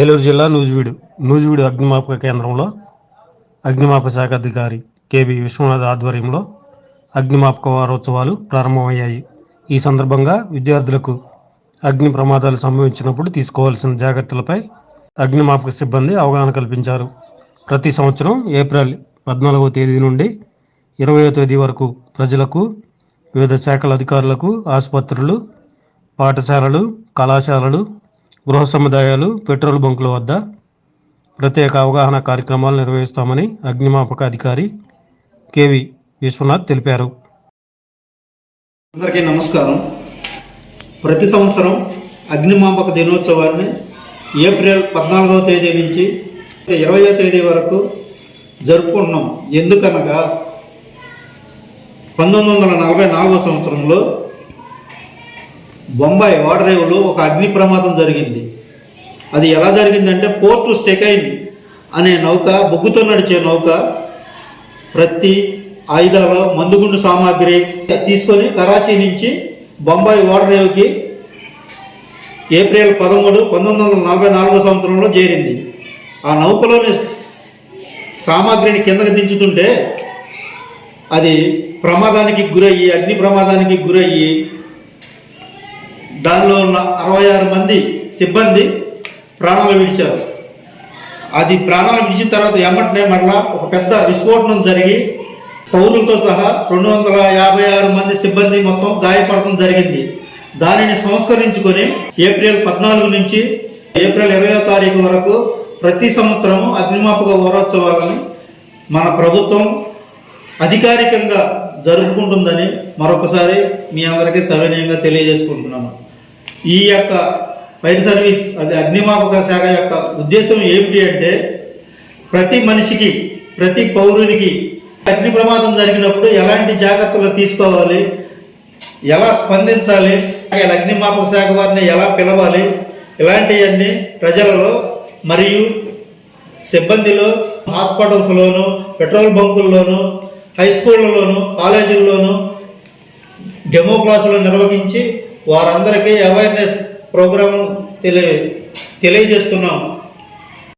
ఏలూరు జిల్లా నూజివీడు నూజివీడు అగ్నిమాపక కేంద్రంలో అగ్నిమాపక శాఖ అధికారి కేబి విశ్వనాథ్ ఆధ్వర్యంలో అగ్నిమాపక వారోత్సవాలు ప్రారంభమయ్యాయి. ఈ సందర్భంగా విద్యార్థులకు అగ్ని ప్రమాదాలు సంభవించినప్పుడు తీసుకోవాల్సిన జాగ్రత్తలపై అగ్నిమాపక సిబ్బంది అవగాహన కల్పించారు. ప్రతి సంవత్సరం ఏప్రిల్ పద్నాలుగవ తేదీ నుండి ఇరవయో తేదీ వరకు ప్రజలకు వివిధ శాఖల అధికారులకు ఆసుపత్రులు పాఠశాలలు కళాశాలలు గృహ సముదాయాలు పెట్రోల్ బంకుల వద్ద ప్రత్యేక అవగాహన కార్యక్రమాలు నిర్వహిస్తామని అగ్నిమాపక అధికారి కేవి విశ్వనాథ్ తెలిపారు. అందరికీ నమస్కారం. ప్రతి సంవత్సరం అగ్నిమాపక దినోత్సవాన్ని ఏప్రిల్ పద్నాలుగవ తేదీ నుంచి ఇరవయో తేదీ వరకు జరుపుకుంటున్నాం. ఎందుకనగా పంతొమ్మిది వందల నలభై నాలుగో సంవత్సరంలో బొంబాయి ఓడరేవులో ఒక అగ్ని ప్రమాదం జరిగింది. అది ఎలా జరిగిందంటే పోర్టు స్టెకైన్ అనే నౌక బొగ్గుతో నడిచే నౌక ప్రతి ఆయుధాలు మందుగుండు సామాగ్రి తీసుకొని కరాచీ నుంచి బొంబాయి ఓడరేవుకి ఏప్రిల్ పదమూడు పంతొమ్మిది వందల నలభై నాలుగో సంవత్సరంలో చేరింది. ఆ నౌకలోని సామాగ్రిని కిందకు దించుతుంటే అది ప్రమాదానికి గురయ్యి అగ్ని ప్రమాదానికి గురయ్యి దానిలో ఉన్న అరవై ఆరు మంది సిబ్బంది ప్రాణాలు విడిచారు. అది ప్రాణాలు విడిచిన తర్వాత ఎమ్మటనే మరలా ఒక పెద్ద విస్ఫోటనం జరిగి పౌరులతో సహా రెండు వందల యాభై ఆరు మంది సిబ్బంది మొత్తం గాయపడటం జరిగింది. దానిని సంస్కరించుకొని ఏప్రిల్ పద్నాలుగు నుంచి ఏప్రిల్ ఇరవయో తారీఖు వరకు ప్రతి సంవత్సరం అగ్నిమాపక వారోత్సవాలను మన ప్రభుత్వం అధికారికంగా జరుపుకుంటుందని మరొకసారి మీ అందరికీ సవినయంగా తెలియజేసుకుంటున్నాను. ఈ యొక్క ఫైర్ సర్వీస్ అది అగ్నిమాపక శాఖ యొక్క ఉద్దేశం ఏమిటి అంటే ప్రతి మనిషికి ప్రతి పౌరునికి అగ్ని ప్రమాదం జరిగినప్పుడు ఎలాంటి జాగ్రత్తలు తీసుకోవాలి ఎలా స్పందించాలి అగ్నిమాపక శాఖ వారిని ఎలా పిలవాలి ఇలాంటివన్నీ ప్రజలలో మరియు సిబ్బందిలో హాస్పిటల్స్లోను పెట్రోల్ బంకుల్లోనూ హై స్కూళ్ళలోను కాలేజీల్లోనూ డెమో క్లాసులు నిర్వహించి వారందరికీ అవేర్నెస్ ప్రోగ్రాం తెలియ తెలియజేస్తున్నాం.